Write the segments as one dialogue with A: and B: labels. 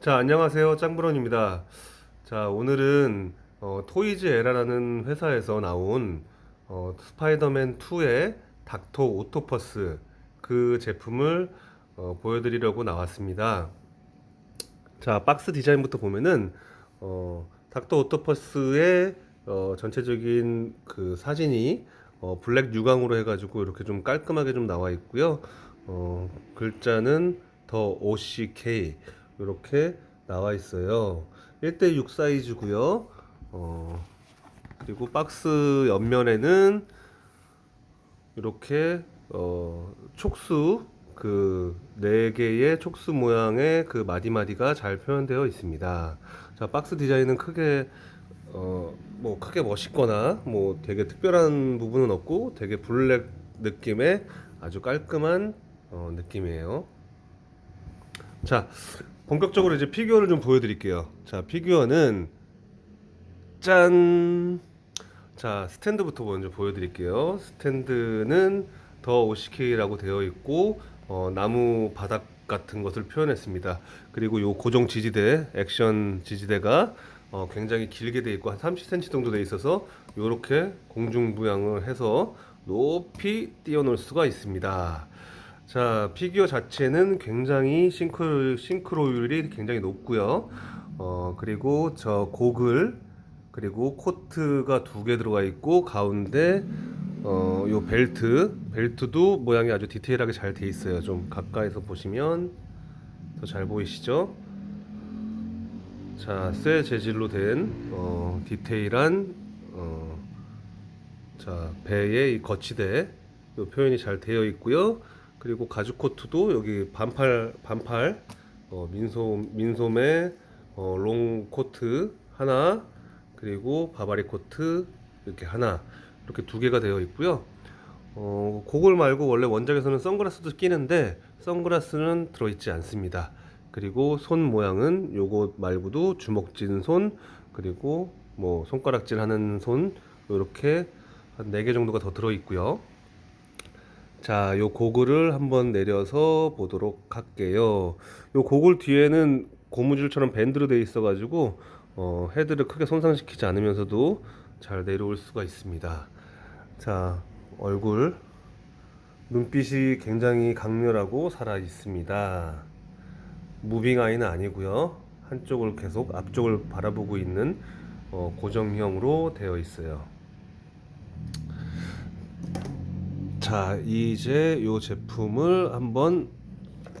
A: 자, 안녕하세요. 짱브런입니다. 자, 오늘은 어, 토이즈 에라라는 회사에서 나온 어, 스파이더맨 2의 닥터 오토퍼스 그 제품을 어, 보여드리려고 나왔습니다. 자, 박스 디자인부터 보면은 어, 닥터 오토퍼스의 어, 전체적인 그 사진이 어, 블랙 유광으로 해가지고 이렇게 좀 깔끔하게 좀 나와 있고요. 어, 글자는 더 OCK 이렇게 나와 있어요. 1대6 사이즈고요. 어, 그리고 박스 옆면에는 이렇게 어, 촉수 그네 개의 촉수 모양의 그 마디마디가 잘 표현되어 있습니다. 자, 박스 디자인은 크게 어, 뭐 크게 멋있거나 뭐 되게 특별한 부분은 없고 되게 블랙 느낌의 아주 깔끔한 어, 느낌이에요. 자, 본격적으로 이제 피규어를 좀 보여드릴게요. 자, 피규어는 짠. 자, 스탠드부터 먼저 보여드릴게요. 스탠드는 더 OCK라고 되어 있고 어, 나무 바닥 같은 것을 표현했습니다. 그리고 요 고정 지지대, 액션 지지대가 어, 굉장히 길게 돼 있고 한 30cm 정도 돼 있어서 요렇게 공중 부양을 해서 높이 띄워 놓을 수가 있습니다. 자, 피규어 자체는 굉장히 싱크, 싱크로율이 굉장히 높고요. 어, 그리고 저 고글, 그리고 코트가 두 개 들어가 있고, 가운데, 어, 요 벨트, 벨트도 모양이 아주 디테일하게 잘 돼 있어요. 좀 가까이서 보시면 더 잘 보이시죠? 자, 쇠 재질로 된, 어, 디테일한, 어, 자, 배의 이 거치대, 요 표현이 잘 되어 있고요. 그리고 가죽 코트도 여기 반팔 반팔 어, 민소 민소매 어, 롱 코트 하나 그리고 바바리 코트 이렇게 하나 이렇게 두 개가 되어 있고요. 어, 그걸 말고 원래 원작에서는 선글라스도 끼는데 선글라스는 들어있지 않습니다. 그리고 손 모양은 요거 말고도 주먹진 손 그리고 뭐 손가락질 하는 손 이렇게 한 네 개 정도가 더 들어 있고요. 자, 요 고글을 한번 내려서 보도록 할게요. 요 고글 뒤에는 고무줄처럼 밴드로 되어 있어 가지고 어, 헤드를 크게 손상시키지 않으면서도 잘 내려올 수가 있습니다. 자, 얼굴 눈빛이 굉장히 강렬하고 살아 있습니다. 무빙 아이는 아니고요. 한쪽을 계속 앞쪽을 바라보고 있는 어, 고정형으로 되어 있어요. 자, 이제 이 제품을 한번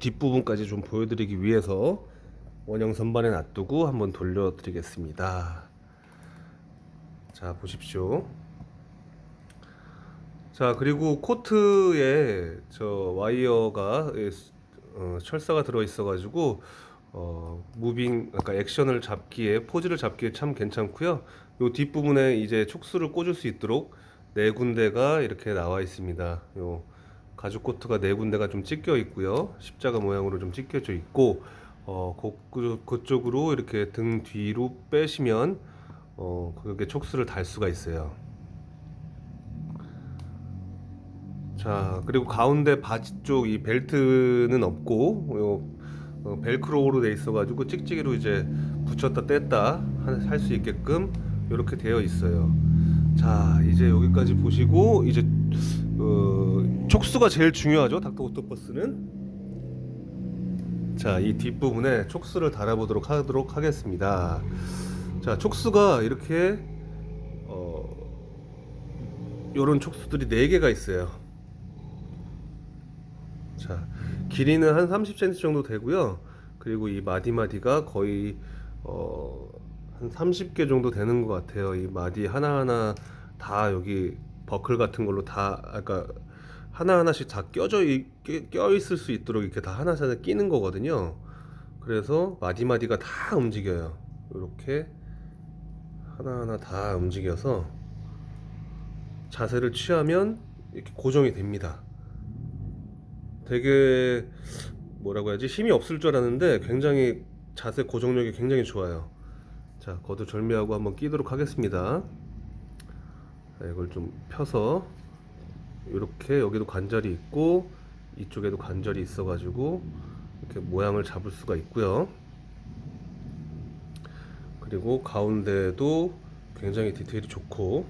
A: 뒷부분까지 좀 보여드리기 위해서 원형 선반에 놔두고 한번 돌려 드리겠습니다. 자, 보십시오. 자, 그리고 코트에 저 와이어가 예, 어, 철사가 들어 있어 가지고 어, 무빙, 그러니까 액션을 잡기에 포즈를 잡기에 참 괜찮고요. 요 뒷부분에 이제 촉수를 꽂을 수 있도록 네 군데가 이렇게 나와 있습니다. 요 가죽 코트가 네 군데가 좀 찢겨 있고요. 십자가 모양으로 좀 찢겨져 있고 어, 그, 그쪽으로 이렇게 등 뒤로 빼시면 어, 그게 촉수를 달 수가 있어요. 자, 그리고 가운데 바지 쪽 이 벨트는 없고 요 어, 벨크로로 돼 있어가지고 찍찍이로 이제 붙였다 뗐다 할 수 있게끔 이렇게 되어 있어요. 자, 이제 여기까지 보시고 이제 어, 촉수가 제일 중요하죠. 닥터 오토퍼스는. 자, 이 뒷부분에 촉수를 달아보도록 하도록 하겠습니다. 자, 촉수가 이렇게 어, 요런 촉수들이 4개가 있어요. 자, 길이는 한 30cm 정도 되고요. 그리고 이 마디마디가 거의 어, 한 30개 정도 되는 것 같아요. 이 마디 하나하나 다 여기 버클 같은 걸로 다 아까 하나하나씩 다 껴져 있, 껴 있을 수 있도록 이렇게 다 하나씩 끼는 거거든요. 그래서 마디마디가 다 움직여요. 이렇게 하나하나 다 움직여서 자세를 취하면 이렇게 고정이 됩니다. 되게 뭐라고 해야지 힘이 없을 줄 알았는데 굉장히 자세 고정력이 굉장히 좋아요. 자, 거두 절미하고 한번 끼도록 하겠습니다. 자, 이걸 좀 펴서 이렇게 여기도 관절이 있고 이쪽에도 관절이 있어 가지고 이렇게 모양을 잡을 수가 있고요. 그리고 가운데도 굉장히 디테일이 좋고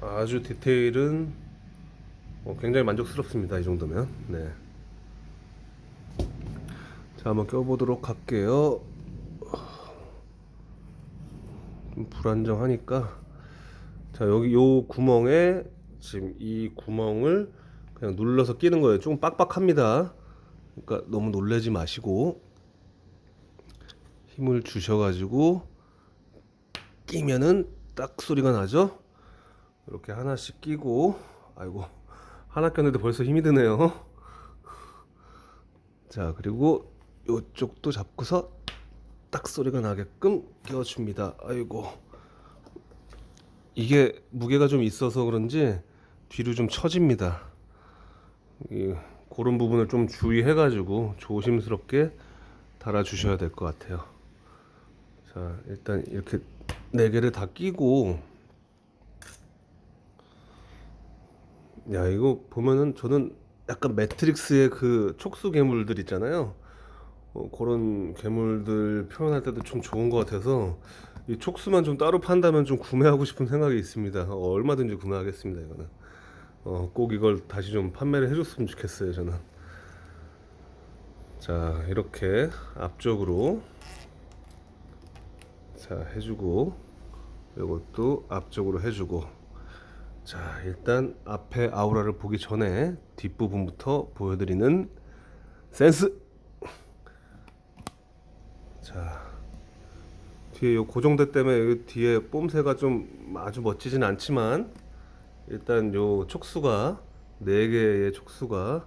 A: 아주 디테일은 어, 굉장히 만족스럽습니다. 이 정도면. 네. 자, 한번 껴보도록 할게요. 좀 불안정하니까. 자, 여기 요 구멍에 지금 이 구멍을 그냥 눌러서 끼는 거예요. 조금 빡빡합니다. 그러니까 너무 놀라지 마시고 힘을 주셔가지고 끼면은 딱 소리가 나죠. 이렇게 하나씩 끼고 아이고 하나 꼈는데 벌써 힘이 드네요. 자 그리고 이쪽도 잡고서 딱 소리가 나게끔 끼워줍니다. 아이고 이게 무게가 좀 있어서 그런지 뒤로 좀 처집니다. 이, 그런 부분을 좀 주의해가지고 조심스럽게 달아주셔야 될 것 같아요. 자 일단 이렇게 네 개를 다 끼고 야 이거 보면은 저는 약간 매트릭스의 그 촉수 괴물들 있잖아요. 어, 그런 괴물들 표현할 때도 좀 좋은 것 같아서 이 촉수만 좀 따로 판다면 좀 구매하고 싶은 생각이 있습니다. 어, 얼마든지 구매하겠습니다 이거는. 어, 꼭 이걸 다시 좀 판매를 해줬으면 좋겠어요 저는. 자 이렇게 앞쪽으로 자 해주고 이것도 앞쪽으로 해주고 자, 일단 앞에 아우라를 보기 전에 뒷부분부터 보여드리는 센스. 자, 뒤에 요 고정대 때문에 요 뒤에 뽐새가 좀 아주 멋지진 않지만 일단 요 촉수가 네 개의 촉수가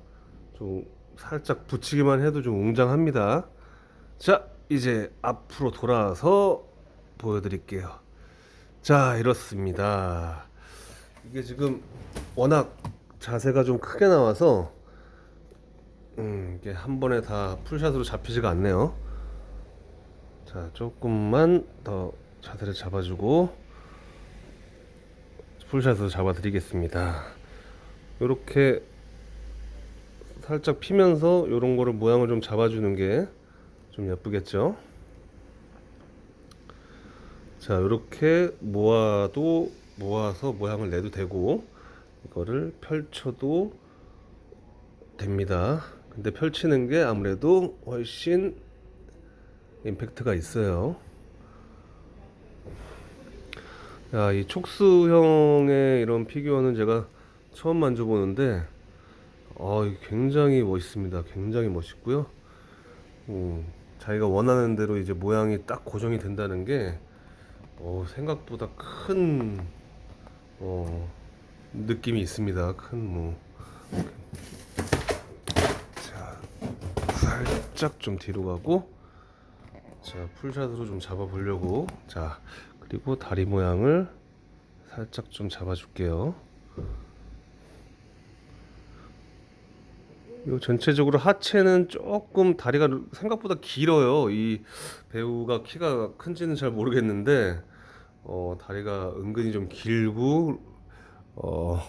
A: 좀 살짝 붙이기만 해도 좀 웅장합니다. 자, 이제 앞으로 돌아서 보여드릴게요. 자, 이렇습니다. 이게 지금 워낙 자세가 좀 크게 나와서 음, 이게 한 번에 다 풀샷으로 잡히지가 않네요. 자, 조금만 더 자세를 잡아주고 풀샷으로 잡아드리겠습니다. 이렇게 살짝 피면서 이런 거를 모양을 좀 잡아주는 게 좀 예쁘겠죠? 자, 이렇게 모아도 모아서 모양을 내도 되고 이거를 펼쳐도 됩니다. 근데 펼치는 게 아무래도 훨씬 임팩트가 있어요. 야, 이 촉수형의 이런 피규어는 제가 처음 만져보는데 어, 굉장히 멋있습니다. 굉장히 멋있고요. 음, 자기가 원하는 대로 이제 모양이 딱 고정이 된다는 게 어, 생각보다 큰 어, 느낌이 있습니다. 큰 뭐. 자, 살짝 좀 뒤로 가고, 자, 풀샷으로 좀 잡아보려고. 자, 그리고 다리 모양을 살짝 좀 잡아줄게요. 요 전체적으로 하체는 조금 다리가 생각보다 길어요. 이 배우가 키가 큰지는 잘 모르겠는데, 어, 다리가 은근히 좀 길고, 어,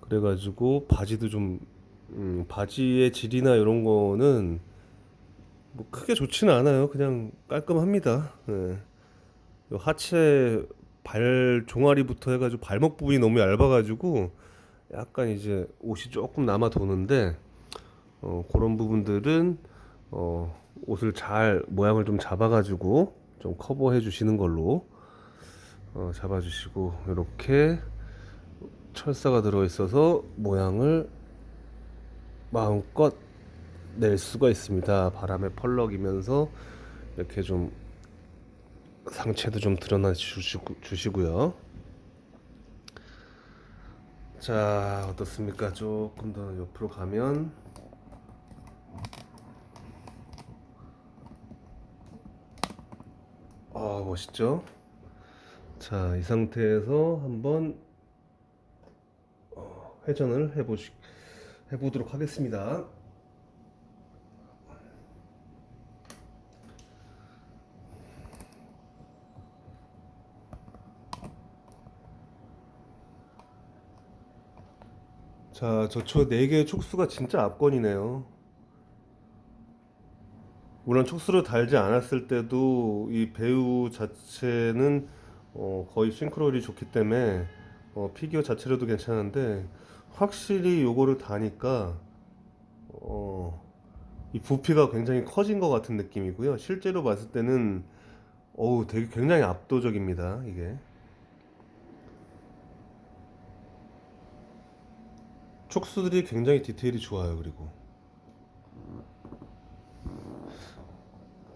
A: 그래가지고 바지도 좀, 음, 바지의 질이나 이런 거는 뭐 크게 좋지는 않아요. 그냥 깔끔합니다. 예. 요 하체 발 종아리부터 해가지고 발목 부분이 너무 얇아가지고 약간 이제 옷이 조금 남아 도는데 어, 그런 부분들은 어, 옷을 잘 모양을 좀 잡아가지고 좀 커버해 주시는 걸로 어, 잡아주시고 이렇게 철사가 들어 있어서 모양을 마음껏 낼 수가 있습니다. 바람에 펄럭이면서 이렇게 좀 상체도 좀 드러나 주시고, 주시고요. 자 어떻습니까? 조금 더 옆으로 가면 아 멋있죠? 자, 이 상태에서 한번 어, 회전을 해보시, 해보도록 하겠습니다. 자, 저초 4개의 촉수가 진짜 압권이네요. 물론 촉수를 달지 않았을 때도 이 배우 자체는 어, 거의 싱크로율이 좋기 때문에 어, 피규어 자체로도 괜찮은데 확실히 요거를 다니까 어, 이 부피가 굉장히 커진 것 같은 느낌이고요. 실제로 봤을 때는 어우 되게 굉장히 압도적입니다. 이게 촉수들이 굉장히 디테일이 좋아요. 그리고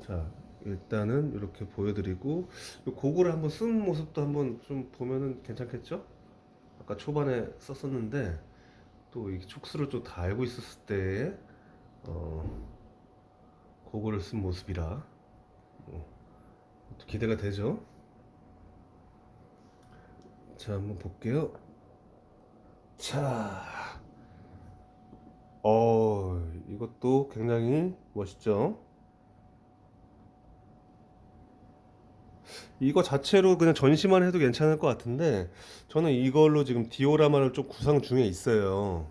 A: 자 일단은 이렇게 보여드리고 이 고글을 한번 쓴 모습도 한번 좀 보면은 괜찮겠죠? 아까 초반에 썼었는데 또이 촉수를 좀다 알고 있었을 때 어, 고글을 쓴 모습이라 어, 또 기대가 되죠? 자 한번 볼게요. 자, 어 이것도 굉장히 멋있죠? 이거 자체로 그냥 전시만 해도 괜찮을 것 같은데 저는 이걸로 지금 디오라마를 좀 구상 중에 있어요.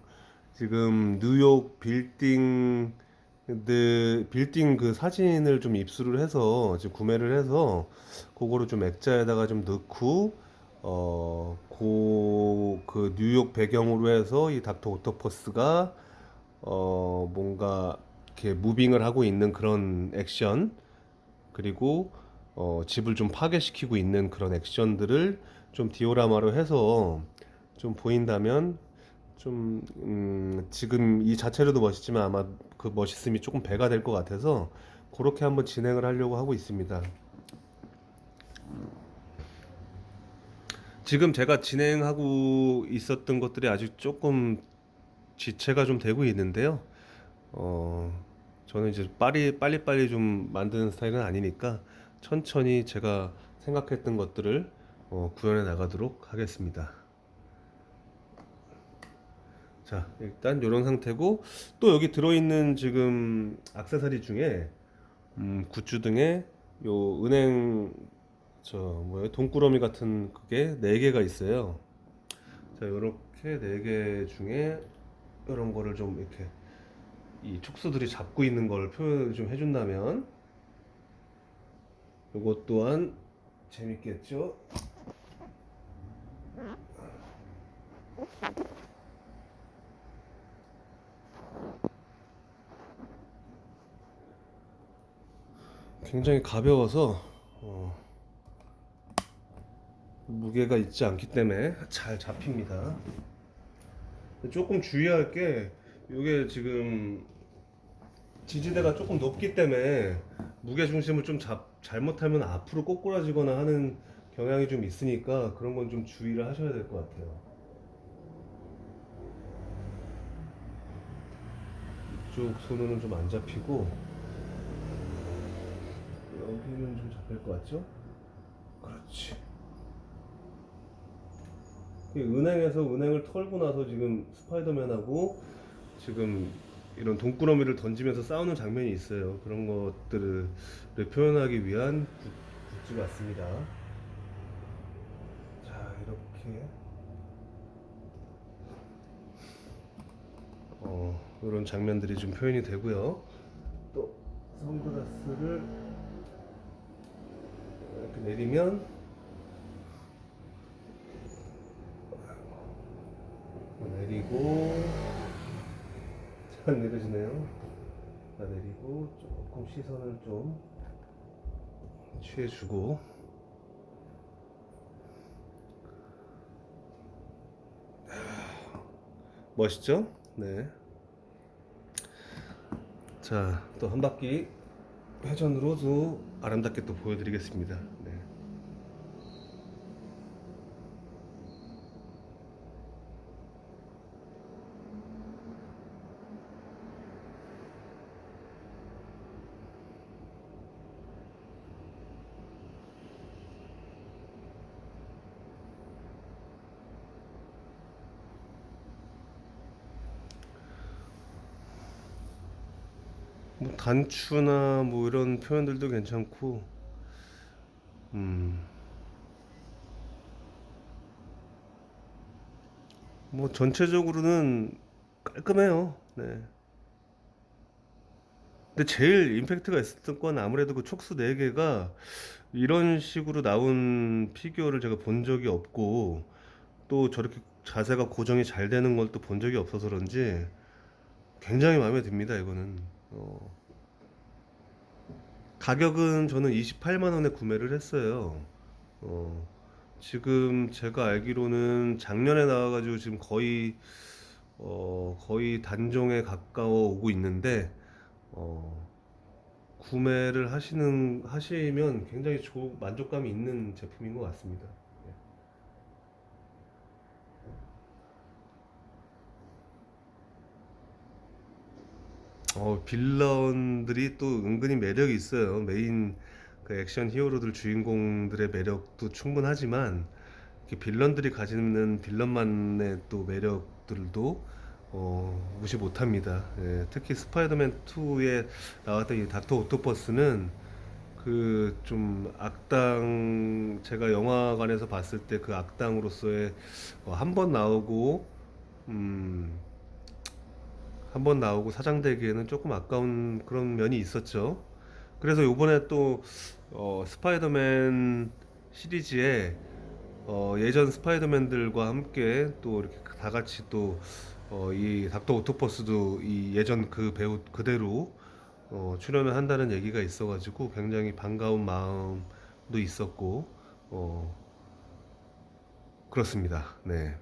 A: 지금 뉴욕 빌딩 그 빌딩 그 사진을 좀 입수를 해서 지금 구매를 해서 그거를 좀 액자에다가 좀 넣고 어그 뉴욕 배경으로 해서 이 닥터 오토퍼스가 어 뭔가 이렇게 무빙을 하고 있는 그런 액션 그리고 어, 집을 좀 파괴시키고 있는 그런 액션들을 좀 디오라마로 해서 좀 보인다면 좀 음, 지금 이 자체로도 멋있지만 아마 그 멋있음이 조금 배가 될 것 같아서 그렇게 한번 진행을 하려고 하고 있습니다. 지금 제가 진행하고 있었던 것들이 아직 조금 지체가 좀 되고 있는데요. 어, 저는 이제 빨리 빨리 빨리 좀 만드는 스타일은 아니니까 천천히 제가 생각했던 것들을 어, 구현해 나가도록 하겠습니다. 자, 일단 이런 상태고 또 여기 들어있는 지금 액세서리 중에 음, 굿즈 등에 요 은행 저 뭐예요 돈꾸러미 같은 그게 네 개가 있어요. 자, 요렇게 네개 중에 이런 거를 좀 이렇게 이 촉수들이 잡고 있는 걸 표현을 좀 해준다면 요것 또한 재밌겠죠? 굉장히 가벼워서 어, 무게가 있지 않기 때문에 잘 잡힙니다. 조금 주의할 게 이게 지금 지지대가 조금 높기 때문에 무게 중심을 좀 잡, 잘못하면 앞으로 꼬꾸라지거나 하는 경향이 좀 있으니까 그런 건 좀 주의를 하셔야 될 것 같아요. 이쪽 손으로는 좀 안 잡히고 여기는 좀 잡힐 것 같죠? 그렇지. 이 은행에서 은행을 털고 나서 지금 스파이더맨하고 지금 이런 돈꾸러미를 던지면서 싸우는 장면이 있어요. 그런 것들을 표현하기 위한 굿- 굿즈 같습니다. 자, 이렇게 어, 이런 장면들이 좀 표현이 되고요. 또 선글라스를 이렇게 내리면 내리고 잘 내려지네요. 자 내리고 조금 시선을 좀 취해주고 멋있죠? 네. 자, 또 한 바퀴 회전으로도 아름답게 또 보여드리겠습니다. 네. 뭐 단추나 뭐 이런 표현들도 괜찮고, 음, 뭐 전체적으로는 깔끔해요. 네. 근데 제일 임팩트가 있었던 건 아무래도 그 촉수 4개가 이런 식으로 나온 피규어를 제가 본 적이 없고 또 저렇게 자세가 고정이 잘 되는 걸 또 본 적이 없어서 그런지 굉장히 마음에 듭니다, 이거는. 어, 가격은 저는 28만 원에 구매를 했어요. 어, 지금 제가 알기로는 작년에 나와가지고 지금 거의 어, 거의 단종에 가까워 오고 있는데 어, 구매를 하시는 하시면 굉장히 조, 만족감이 있는 제품인 것 같습니다. 예. 어, 빌런들이 또 은근히 매력이 있어요. 메인 그 액션 히어로들 주인공들의 매력도 충분하지만 빌런들이 가지는 빌런만의 또 매력들도 어, 무시 못합니다. 예, 특히 스파이더맨 2에 나왔던 이 닥터 오토퍼스는 그 좀 악당 제가 영화관에서 봤을 때 그 악당으로서의 어, 한번 나오고 음, 한 번 나오고 사장되기에는 조금 아까운 그런 면이 있었죠. 그래서 요번에 또 어, 스파이더맨 시리즈에 어, 예전 스파이더맨들과 함께 또 이렇게 다 같이 또 어, 이 닥터 오토퍼스도 이 예전 그 배우 그대로 어, 출연을 한다는 얘기가 있어가지고 굉장히 반가운 마음도 있었고 어, 그렇습니다. 네.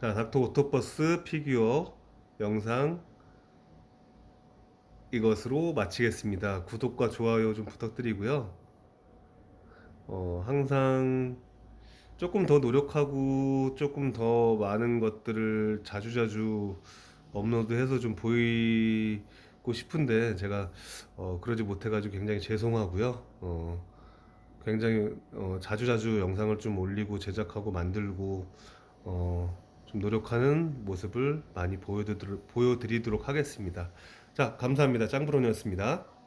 A: 자, 닥터 오토퍼스 피규어 영상 이것으로 마치겠습니다. 구독과 좋아요 좀 부탁드리고요. 어, 항상 조금 더 노력하고 조금 더 많은 것들을 자주자주 업로드해서 좀 보이고 싶은데 제가 어, 그러지 못해가지고 굉장히 죄송하고요. 어, 굉장히 어, 자주자주 영상을 좀 올리고 제작하고 만들고 어, 좀 노력하는 모습을 많이 보여드리도록, 하겠습니다. 자, 감사합니다. 짱브론이었습니다.